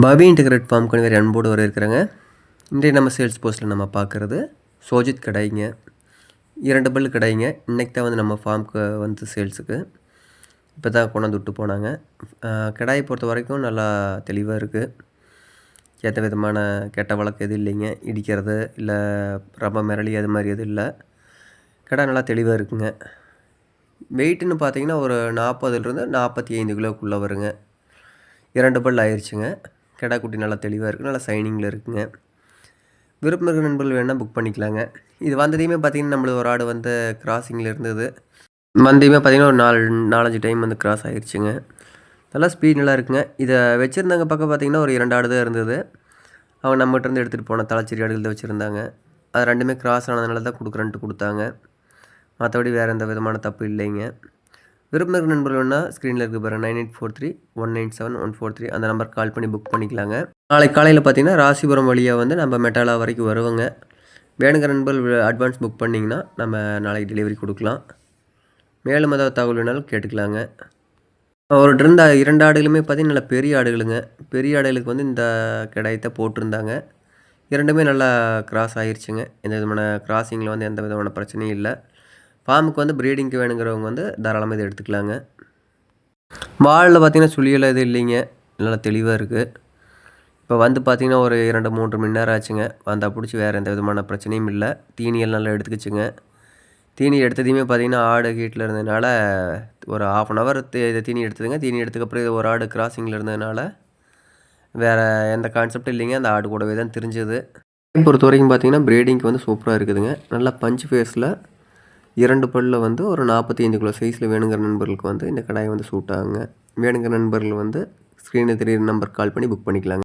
பவி integrate form வேறு அன்போடு வர இருக்கிறாங்க இன்றைய நம்ம சேல்ஸ் போஸ்ட்டில் நம்ம பார்க்குறது சோஜித் கடைங்க. இரண்டு பல்லு கடைங்க. இன்றைக்கி தான் வந்து நம்ம ஃபார்முக்கு வந்து சேல்ஸுக்கு. இப்போ தான் கொண்டாந்து விட்டு போனாங்க. கடாயை பொறுத்த வரைக்கும் நல்லா தெளிவாக இருக்குது ஏற்ற விதமான கெட்ட வழக்கு எதுவும் இல்லைங்க. இடிக்கிறது இல்லை ரொம்ப மிரளி அது மாதிரி எதுவும் இல்லை. கடை நல்லா தெளிவாக இருக்குங்க. வெயிட்டுன்னு பார்த்தீங்கன்னா ஒரு நாற்பதுலேருந்து நாற்பத்தி ஐந்து கிலோக்குள்ளே வருங்க. இரண்டு பல் ஆயிடுச்சுங்க கிடா குட்டி நல்லா தெளிவாக இருக்குது நல்லா சைனிங்கில் இருக்குங்க. விருப்பம் இருக்கிற நண்பர்கள் வேணால் புக் பண்ணிக்கலாங்க. இது வந்ததையுமே பார்த்திங்கன்னா நம்மளது ஒரு ஆடு வந்து கிராசிங்கில் இருந்தது. வந்தையுமே பார்த்திங்கன்னா ஒரு நாலு நாலஞ்சு டைம் வந்து கிராஸ் ஆகிடுச்சுங்க நல்லா ஸ்பீட் நல்லா இருக்குங்க. இதை வச்சுருந்தாங்க பக்கம் பார்த்திங்கன்னா ஒரு இரண்டு ஆடு தான் இருந்தது. அவங்க நம்மகிட்ட இருந்து எடுத்துகிட்டு போன தலைச்சேரி ஆடுகள் தான் வச்சுருந்தாங்க. அது ரெண்டுமே கிராஸ் ஆனதுனால தான் கொடுக்குறேன்ட்டு கொடுத்தாங்க. மற்றபடி வேறு எந்த விதமான தப்பு இல்லைங்க. விருப்பம் இருக்கிற நண்பர்கள் வேணால் ஸ்க்ரீனில் இருக்க பாருங்கள் nine eight four three one nine seven one four three அந்த நம்பர் கால் பண்ணி புக் பண்ணிக்கலாங்க. நாளைக்கு காலையில் பார்த்தீங்கன்னா ராசிபுரம் வழியாக வந்து நம்ம மெட்டாலா வரைக்கும் வருவோங்க. வேணுங்கிற நண்பர்கள் அட்வான்ஸ் புக் பண்ணிங்கன்னா நம்ம நாளைக்கு டெலிவரி கொடுக்கலாம். மேலும் ஏதாவது தகவல் வேணாலும் கேட்டுக்கலாங்க. ஒரு இருந்த இரண்டு ஆடுகளுமே பார்த்திங்கன்னா நல்லா பெரிய ஆடுகளுங்க. பெரிய ஆடுகளுக்கு வந்து இந்த கிடையத்தை போட்டிருந்தாங்க. இரண்டுமே நல்லா கிராஸ் ஆகிருச்சுங்க எந்த விதமான கிராசிங்கில் வந்து எந்த விதமான பிரச்சனையும் இல்லை. ஃபார்முக்கு வந்து ப்ரீடிங்க்கு வேணுங்கிறவங்க வந்து தாராளமாக இதை எடுத்துக்கலாங்க. வாலில் பார்த்திங்கன்னா சுழியெல்லாம் எதுவும் இல்லைங்க. நல்லா தெளிவாக இருக்குது இப்போ வந்து பார்த்திங்கன்னா ஒரு இரண்டு மூன்று மணி நேரம் ஆச்சுங்க. வந்தால் பிடிச்சி வேறு எந்த விதமான பிரச்சனையும் இல்லை. தீனியெல்லாம் நல்லா எடுத்துக்கிச்சுங்க. தீனி எடுத்ததையுமே பார்த்திங்கன்னா ஆடு கீட்டில் இருந்ததுனால ஒரு ஆஃப் அன் ஹவர் இதை தீனி எடுத்ததுங்க. தீனி எடுத்துக்கப்புறம் இது ஒரு ஆடு கிராசிங்கில் இருந்ததுனால வேறு எந்த கான்செப்டும் இல்லைங்க. அந்த ஆடு கூடவே தான் தெரிஞ்சது. பொறுத்த வரைக்கும் பார்த்திங்கன்னா ப்ரீடிங்க்கு வந்து சூப்பராக இருக்குதுங்க. நல்லா பஞ்ச் ஃபேஸில் இரண்டு பல்லில் வந்து ஒரு நாற்பத்தி ஐந்து கிலோ சைஸில் வேணுங்கிற நண்பர்களுக்கு வந்து இந்த கடாயை வந்து சூட் ஆகுங்க வேணுங்கிற நண்பர்கள் வந்து ஸ்க்ரீனில் தெரியிற நம்பர் கால் பண்ணி புக் பண்ணிக்கலாங்க.